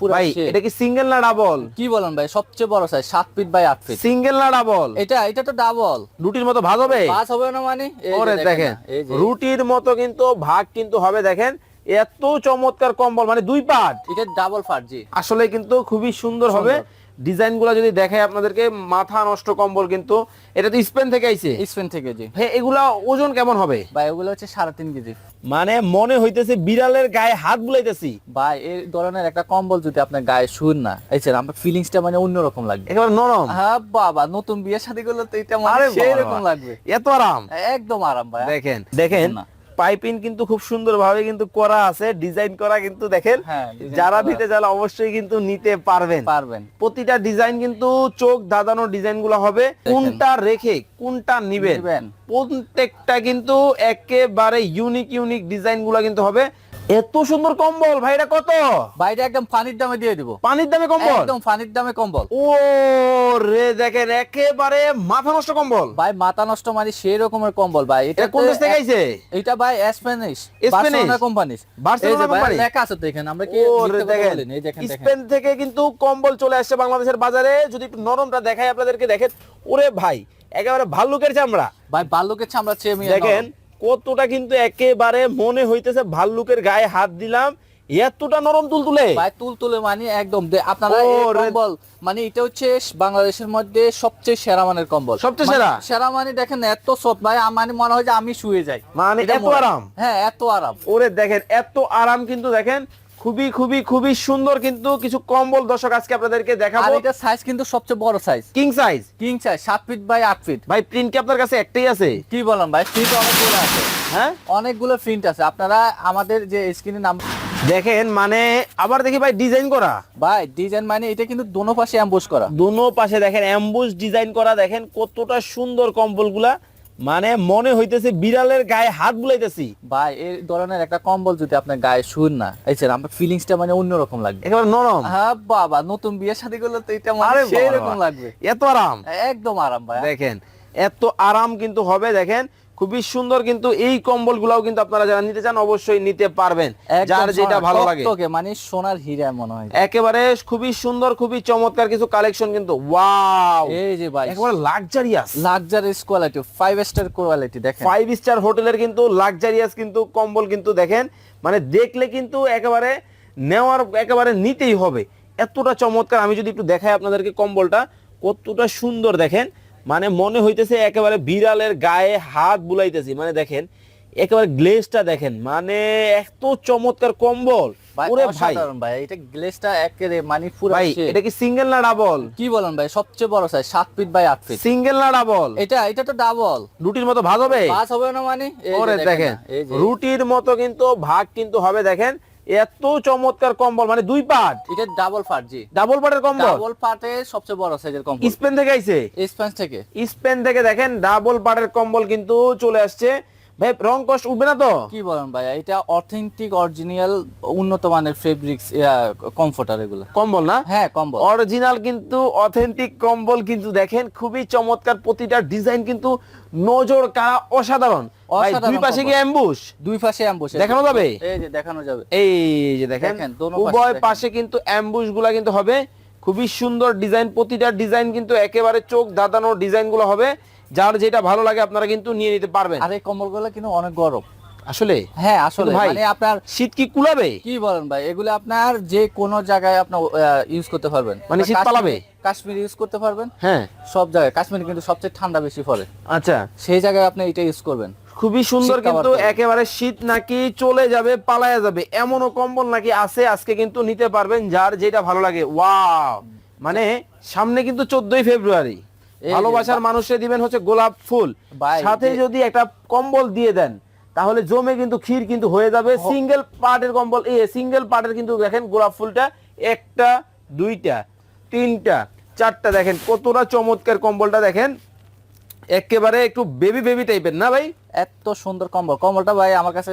পুরো ভাই এটা কি সিঙ্গেল না ডাবল কি বলেন ভাই? সবচেয়ে বড় সাইজ সাত ফিট বাই আট ফিট সিঙ্গেল না ডাবল এটা এটা তো ডাবল রুটির মতো ভাগ হবে? হবে না মানে? ওরে দেখেন রুটির মতো কিন্তু ভাগ কিন্তু হবে দেখেন এত চমৎকার কম্বল মানে দুই পাট এটা ডাবল জি। আসলে কিন্তু খুবই সুন্দর হবে। ডিজাইনগুলা যদি দেখায় আপনাদেরকে মাথা নষ্ট কম্বল কিন্তু এটা তো স্পেন থেকে আইছে। স্পেন থেকে জি। ভাই এগুলা ওজন কেমন হবে? ভাই ওগুলো হচ্ছে সাড়ে তিন কেজি। মানে মনে হইতেছে বিড়ালের গায়ে হাত বুলাইতেছি। ভাই এই ধরনের একটা কম্বল যদি আপনার গায়ে শুন না এই যে আমার ফিলিংসটা মানে অন্যরকম লাগবে। একেবারে নরম। হ্যাঁ বাবা নতুন বিয়ে শাদী করলে তো এটা মানে আরে সেই রকম লাগবে। এত আরাম। একদম আরাম ভাই। দেখেন দেখেন। না। পাইপিং কিন্তু খুব সুন্দর ভাবে কিন্তু করা আছে ডিজাইন করা কিন্তু দেখেন হ্যাঁ, যারা ভিতে যাবে অবশ্যই কিন্তু নিতে পারবেন। পারবেন। প্রতিটা ডিজাইন কিন্তু চোখ দাদানো ডিজাইনগুলো হবে কোনটা রেখে কোনটা নিবেন? নিবেন। প্রত্যেকটা কিন্তু একেবারে ইউনিক ইউনিক ডিজাইনগুলো কিন্তু হবে। এত সুন্দর কম্বল ভাই এটা কত? বাইরে একদম পানির দামে দিয়ে দিব। পানির দামে কম্বল? একদম পানির দামে কম্বল। ও রে দেখেন একেবারে মাথা নষ্ট কম্বল। ভাই মাথা নষ্ট মানে সেই রকমের কম্বল ভাই। এটা কোন দেশ থেকে আইছে? এটা ভাই Spanish Spanish? Barcelona company Barcelona company? লেখা আছে তো এখানে আমরা কি রে দেখেন এই দেখেন দেখেন। স্পেন থেকে কিন্তু কম্বল চলে আসছে বাংলাদেশের বাজারে। যদি একটু নরমটা দেখাই আপনাদেরকে দেখেন ওরে ভাই একেবারে ভাল্লুকের চামড়া। ভাই বাল্যকের চামড়া চেয়ে মিয়া দেখেন কতটা কিন্তু একেবারে মনে হইতেছে ভাল্লুকের গায়ে হাত দিলাম এতটা নরম তুলতুলে? ভাই তুল তুলে মানে একদম। আপনারা কম্বল মানে এটা হচ্ছে বাংলাদেশের মধ্যে সবচেয়ে সেরা মানের কম্বল। সবচেয়ে মানে সেরা? সেরা মানে দেখেন এত সফট ভাই মানে মনে হয় যে আমি শুয়ে যাই। মানে এত আরাম? হ্যাঁ এত আরাম। ওরে দেখেন এত আরাম কিন্তু দেখেন খুবই খুবই খুবই সুন্দর কিন্তু কিছু কম্বল দর্শক আজকে আপনাদেরকে দেখাবো। এটা সাইজ কিন্তু সবচেয়ে বড় size king size king size সাত ফিট বাই আট ফিট ভাই প্রিন্ট কি আপনার কাছে একটাই আছে? কি বলেন ভাই ফিট অনেকগুলো আছে। হ্যাঁ? অনেকগুলো প্রিন্ট আছে। আপনারা আমাদের যে স্ক্রিনে নাম দেখেন মানে আবার দেখি ভাই ডিজাইন করা। ভাই ডিজাইন মানে এটা কিন্তু দোনো পাশে অ্যাম্বুশ করা। দোনো পাশে দেখেন অ্যাম্বুশ ডিজাইন করা। দেখেন কতটা সুন্দর কম্বলগুলা। মানে মনে হইতেছে বিড়ালের গায়ে হাত বুলাইতেছি। ভাই এই ধরনের একটা কম্বল যদি আপনার গায়ে শুন না এই যে আমার ফিলিংসটা মানে অন্যরকম লাগবে। একেবারে নরম। হ্যাঁ বাবা নতুন বিয়ে শাদী করলে তো এটা মানে আরে সেই রকম লাগবে। এত আরাম। একদম আরাম ভাই দেখেন এত আরাম কিন্তু হবে দেখেন খুবই সুন্দর কিন্তু এই কম্বল গুলাও কিন্তু আপনারা যারা নিতে চান অবশ্যই নিতে পারবেন। যার যেটা ভালো লাগে। মানে সোনার হীরা মনে হয়। একেবারে খুবই সুন্দর খুবই চমৎকার কিছু কালেকশন কিন্তু ওয়াও এই যে ভাই একেবারে luxurious luxurious quality five star quality দেখেন। ফাইভ স্টার হোটেলের কিন্তু লাক্সারিয়াস কিন্তু কম্বল কিন্তু দেখেন মানে দেখলে কিন্তু একেবারে নেওয়ার একেবারে নিতেই হবে। এতটা চমৎকার আমি যদি একটু দেখাই আপনাদেরকে কম্বলটা কতটা সুন্দর দেখেন। মানে মনে হইতেছে একেবারে বিড়ালের গায়ে হাত বুলাইতেছি। মানে দেখেন একেবারে গ্লেজটা দেখেন মানে এত চমৎকার কম্বল। ওরে ভাই। ভাই এটা গ্লেসটা একেবারে মানে পুরো ভাই এটা কি সিঙ্গেল না ডাবল কি বলেন ভাই সবচেয়ে বড় size feet by feet single না ডাবল এটা এটা তো ডাবল রুটির মতো ভাগ হবে? হবে না মানে? ওরে দেখেন রুটির মতো কিন্তু ভাগ কিন্তু হবে দেখেন। এত চমৎকার কম্বল মানে দুই পাট? এটা ডাবল পাট জি। ডাবল পাটের কম্বল? ডাবল পাটে সবচেয়ে বড় সাইজের কম্বল। স্পেন থেকে আইছে? স্পেন থেকে। স্পেন থেকে দেখেন ডাবল পাটের কম্বল কিন্তু চলে আসছে। ভাই রং কষ্ট উঠবে না তো? কি বলেন ভাই এটা অথেন্টিক অরিজিনাল উন্নত মানের ফেব্রিক্স কমফোর্টার এগুলো। কম্বল না? হ্যাঁ কম্বল। অরিজিনাল কিন্তু অথেন্টিক কম্বল কিন্তু দেখেন খুবই চমৎকার প্রতিটা ডিজাইন কিন্তু নজর কারা অসাধারণ। দুই পাশে কি। অ্যাম্বুশ দুই পাশে অ্যাম্বুশ দেখানো যাবে? এই যে দেখানো যাবে। এই যে দেখেন উভয় পাশে কিন্তু অ্যাম্বুশগুলা কিন্তু হবে। খুবই সুন্দর ডিজাইন প্রতিটা ডিজাইন কিন্তু একেবারে চোখ দাদানো ডিজাইনগুলো হবে। যার যেটা ভালো লাগে আপনারা কিন্তু নিয়ে নিতে পারবেন। আর এই কম্বলগুলো কিন্তু অনেক গরম। আসলে? হ্যাঁ আসলে। ভাই, মানে আপনার শীত কি কুলাবে? কি বলেন ভাই এগুলো আপনার যে কোনো জায়গায় আপনার ইউজ করতে পারবেন। মানে শীত পালাবে? কাশ্মীর ইউজ করতে পারবেন। হ্যাঁ। সব জায়গায়। কাশ্মীরে কিন্তু সবচেয়ে ঠান্ডা বেশি পড়ে। আচ্ছা। সেই জায়গায় আপনি এটা ইউজ করবেন। খুবই সুন্দর কিন্তু একেবারে শীত নাকি চলে যাবে পালায়া যাবে। এমনও কম্বল নাকি আছে আজকে কিন্তু নিতে পারবেন যার যেটা ভালো লাগে। ওয়াও! মানে সামনে কিন্তু চোদ্দই ফেব্রুয়ারি। ভালোবাসার মানুষে দিবেন হচ্ছে গোলাপ ফুল। সাথে যদি একটা কম্বল দিয়ে দেন তাহলে জমে কিন্তু ক্ষীর কিন্তু হয়ে যাবে। সিঙ্গেল পার্টের কম্বল এ সিঙ্গেল পার্টের কিন্তু দেখেন গোলাপ ফুলটা একটা দুইটা তিনটা চারটা দেখেন কতটা চমৎকার কম্বলটা দেখেন। একেবারে একটু বেবি বেবি টাইপের না ভাই? এত সুন্দর কম্বল। কম্বলটা ভাই আমার কাছে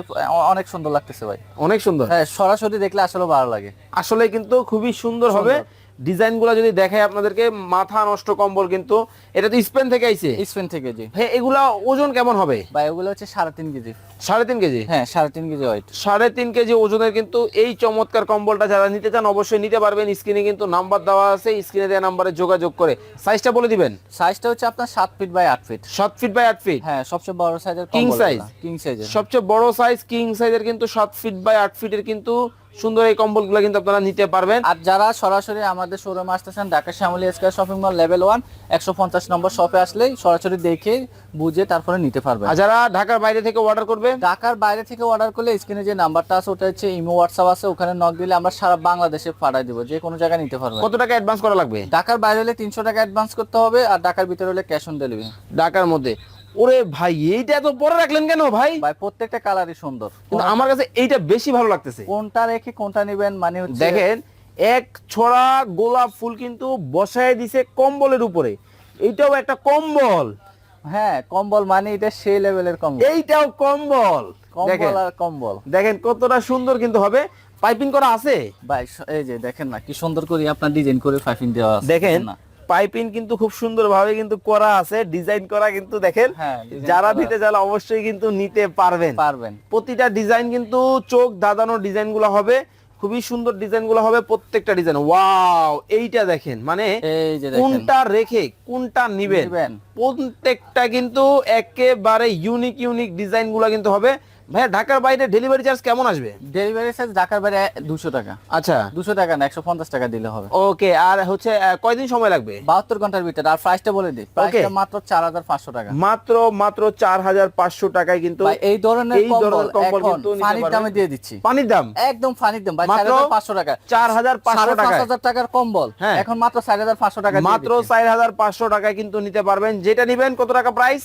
অনেক সুন্দর লাগতেছে ভাই। অনেক সুন্দর। হ্যাঁ সরাসরি দেখলে আসলে ভালো লাগে। আসলে কিন্তু খুবই সুন্দর হবে। ডিজাইনগুলো যদি দেখাই আপনাদেরকে মাথা নষ্ট কম্বল কিন্তু এটা তো স্পেন থেকে আইছে? স্পেন থেকে জি। হ্যাঁ এগুলা ওজন কেমন হবে? বা এগুলো হচ্ছে সাড়ে তিন কেজি। সাড়ে তিন কেজি? হ্যাঁ সাড়ে তিন কেজি ওয়েট। সাড়ে তিন কেজি ওজনের কিন্তু এই চমৎকার কম্বলটা যারা নিতে চান অবশ্যই নিতে পারবেন। স্ক্রিনে কিন্তু নাম্বার দেওয়া আছে স্ক্রিনে দেওয়া নাম্বারে যোগাযোগ করে। সাইজটা বলে দিবেন? সাইজটা হচ্ছে আপনার সাত ফিট বাই আট ফিট। সাত ফিট বাই আট ফিট? হ্যাঁ সবচেয়ে বড় সাইজের কিং সাইজ? কিং সাইজের। সবচেয়ে বড় সাইজ কিং সাইজের কিন্তু সাত ফিট বাই আট ফিটের কিন্তু সুন্দর এই কম্বলগুলো কিন্তু আপনারা নিতে পারবেন। আর যারা সরাসরি আমাদের শোরুমে আসতেছেন Dhaka Shyamoli square shopping mall level one একশো পঞ্চাশ নম্বর শপে আসলেই সরাসরি দেখে বুঝে তারপরে নিতে পারবেন। আর যারা ঢাকার বাইরে থেকে অর্ডার করবে? ঢাকার বাইরে থেকে অর্ডার করলে স্ক্রিনে যে নাম্বারটা আছে ওটা হচ্ছে ইমো হোয়াটসঅ্যাপ আছে ওখানে নক দিলে আমরা সারা বাংলাদেশে পাঠাই দিব যে কোনো জায়গায় নিতে পারবেন। কত টাকা অ্যাডভান্স করা লাগবে? ঢাকার বাইরে হলে তিনশো টাকা অ্যাডভান্স করতে হবে আর ঢাকার ভিতরে হলে ক্যাশ অন ডেলিভারি ঢাকার মধ্যে। ওরে ভাই এইটা এত পরে রাখলেন কেন ভাই? ভাই প্রত্যেকটা কালারই সুন্দর। কিন্তু আমার কাছে এইটা বেশি ভালো লাগতেছে। কোনটা রেখে কোনটা নেবেন? মানে হচ্ছে দেখেন এক ছড়া গোলাপ ফুল কিন্তু বসায় দিছে কম্বলের উপরে। এইটাও একটা কম্বল। হ্যাঁ কম্বল মানে এটা সেই লেভেলের কম্বল। এইটাও কম্বল। কম্বল আর কম্বল। দেখেন কতটা সুন্দর কিন্তু হবে। পাইপিং করা আছে? ভাই এই যে দেখেন না কি সুন্দর করে আপনার ডিজাইন করে ফাইফিন দেওয়া আছে। দেখেন না। পাইপিং কিন্তু খুব সুন্দর ভাবে কিন্তু করা আছে ডিজাইন করা কিন্তু দেখেন হ্যাঁ, যারা নিতে চান অবশ্যই কিন্তু নিতে পারবেন। পারবেন। প্রতিটা ডিজাইন কিন্তু চোখ দাদানো ডিজাইনগুলো হবে খুবই সুন্দর ডিজাইনগুলো হবে প্রত্যেকটা ডিজাইন। ওয়াও এইটা দেখেন মানে কোনটা রেখে কোনটা নিবেন। প্রত্যেকটা কিন্তু একেবারে ইউনিক ইউনিক ডিজাইনগুলো কিন্তু হবে। ভাইয়া ঢাকার বাইরে ডেলিভারি চার্জ কেমন আসবে? ডেলিভারি চার্জ ঢাকার বাইরে দুশো টাকা। আচ্ছা। দুশো টাকা না একশো পঞ্চাশ টাকা দিলে হবে। ওকে আর হচ্ছে কয়দিন সময় লাগবে? বাহাত্তর ঘণ্টার ভিতরে। আর প্রাইসটা বলে দিই। প্রাইসটা মাত্র চার হাজার পাঁচশো টাকা। মাত্র মাত্র চার হাজার পাঁচশো টাকায় কিন্তু এই ধরনের এই ধরনের কম্বল কিন্তু নিতে ফানির দামে দিয়ে দিচ্ছি। পানির দাম? একদম ফানির দাম। ভাই মাত্র চার হাজার পাঁচশো টাকা। চার হাজার পাঁচশো টাকায়। হাজার টাকার কম্বল হ্যাঁ। এখন মাত্র চার হাজার পাঁচশো টাকা মাত্র চার হাজার পাঁচশো টাকায় কিন্তু নিতে পারবেন। যেটা নিবেন কত টাকা প্রাইস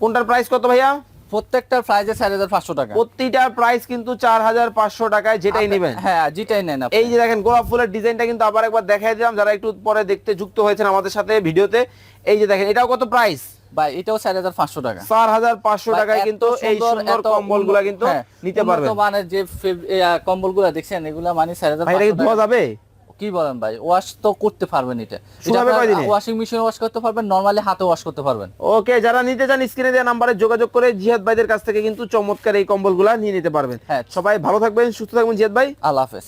কোনটার প্রাইস কত ভাইয়া? প্রত্যেকটার প্রাইসে চার হাজার পাঁচশো টাকা। প্রতিটার প্রাইস কিন্তু চার হাজার পাঁচশো টাকায় যেটাই আপনি- নিবেন। হ্যাঁ যেটাই নেন এই যে দেখেন গোলাপ ফুলের ডিজাইনটা কিন্তু আবার একবার দেখাই দিলাম যারা একটু পরে দেখতে যুক্ত হয়েছেন আমাদের সাথে ভিডিওতে। এই যে দেখেন এটাও কত প্রাইস ভাই এটাও চার হাজার পাঁচশো টাকা। চার হাজার পাঁচশো টাকায় কিন্তু এই সুন্দর কম্বলগুলা কিন্তু হ্যাঁ, নিতে পারবেন। মানের যে কম্বলগুলা দেখছেন এগুলা মানে চার হাজার ধোয়া যাবে? কি বলেন ভাই? ওয়াশ তো করতে পারবেন এটা? ওয়াশিং মেশিনে ওয়াশ করতে পারবেন নরমালি হাতে ওয়াশ করতে পারবেন। ওকে যারা নিতে চান স্ক্রিনে দেওয়া নাম্বারে যোগাযোগ করে জিহাদ ভাইদের কাছ থেকে কিন্তু চমৎকার এই কম্বলগুলা নিয়ে নিতে পারবেন। হ্যাঁ। সবাই ভালো থাকবেন সুস্থ থাকবেন জিহাদ ভাই। আল্লাহ হাফেজ।